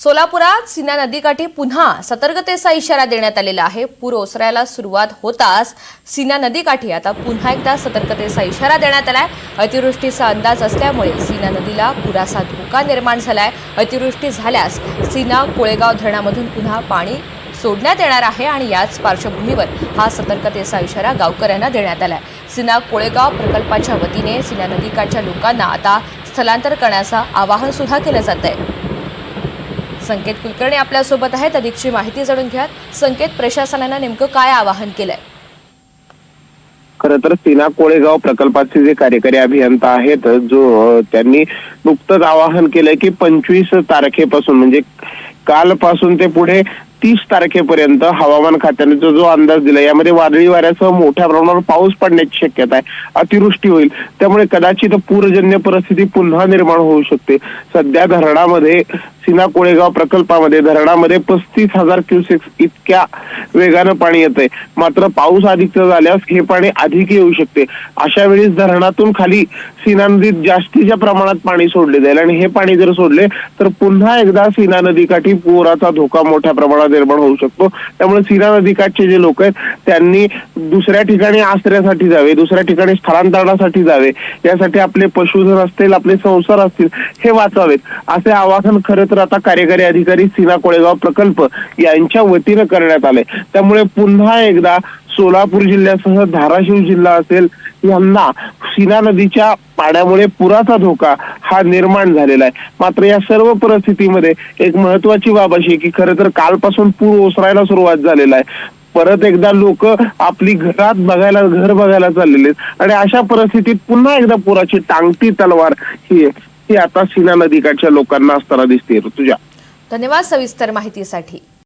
सोलापुरात सिना नदीकाठी पुन्हा सतर्कतेचा इशारा देण्यात आलेला आहे. पूर ओसरायला सुरुवात होताच सिना नदीकाठी आता पुन्हा एकदा सतर्कतेचा इशारा देण्यात आलाय. अतिवृष्टीचा अंदाज असल्यामुळे सीना नदीला पुराचा धोका निर्माण झालाय. अतिवृष्टी झाल्यास सीना कोळेगाव धरणामधून पुन्हा पाणी सोडण्यात येणार आहे आणि याच पार्श्वभूमीवर हा सतर्कतेचा इशारा गावकऱ्यांना देण्यात आलाय. सिना कोळेगाव प्रकल्पाच्या वतीने सिना नदीकाठच्या लोकांना आता स्थलांतर करण्याचं आवाहन सुद्धा केलं जात आहे संकेत कुलकर्णी आपल्यासोबत आहेत. अधिकची माहिती जाणून घ्यात संकेत प्रशासनानं नेमकं काय आवाहन केलंय? खर तर सीना कोळेगाव प्रकल्पाचे जे कार्यकारी अभियंता आहेत जो त्यांनी नुकतंच आवाहन केलंय की पंचवीस तारखेपासून म्हणजे कालपासून ते पुढे तीस तारखेपर्यंत हवामान खात्याने जो जो अंदाज दिला यामध्ये वादळी वाऱ्यासह मोठ्या प्रमाणावर पाऊस पडण्याची शक्यता आहे. अतिवृष्टी होईल. त्यामुळे कदाचित पूरजन्य परिस्थिती पुन्हा निर्माण होऊ शकते. सध्या धरणामध्ये सीना कोळेगाव प्रकल्पामध्ये धरणामध्ये पस्तीस हजार क्युसेक्स इतक्या वेगानं पाणी येतंय. मात्र पाऊस अधिक झाल्यास हे पाणी अधिक येऊ शकते. अशा वेळेस धरणातून खाली सीना नदीत जास्तीच्या प्रमाणात पाणी सोडले जाईल. आणि हे पाणी जर सोडले तर पुन्हा एकदा सीना नदीकाठी पुराचा धोका मोठ्या प्रमाणात निर्माण होऊ शकतो. त्यामुळे सीना नदीकाठचे जे लोक आहेत त्यांनी दुसऱ्या ठिकाणी आश्रयासाठी जावे दुसऱ्या ठिकाणी स्थलांतरणासाठी जावे. यासाठी आपले पशुधन असतील आपले संसार असतील हे वाचावेत. असे आवाहन खरं तर आता कार्यकारी अधिकारी सीना कोळेगाव प्रकल्प यांच्या वतीनं करण्यात आले. त्यामुळे पुन्हा एकदा सोलापूर जिल्ह्यासह धाराशिव जिल्हा असेल यांना सीना नदीच्या पाण्यामुळे पुराचा धोका हा निर्माण झालेला आहे. मात्र या सर्व परिस्थितीमध्ये एक महत्वाची बाब अशी की खरं तर कालपासून पूर ओसरायला सुरुवात झालेला आहे. परत एकदा लोक आपली घरात बघायला घर बघायला चाललेले आहेत. आणि अशा परिस्थितीत पुन्हा एकदा पुराची टांगती तलवार ही ती आता सीना नदीकाठच्या लोकांना असताना दिसते. तुझ्या धन्यवाद सविस्तर माहितीसाठी.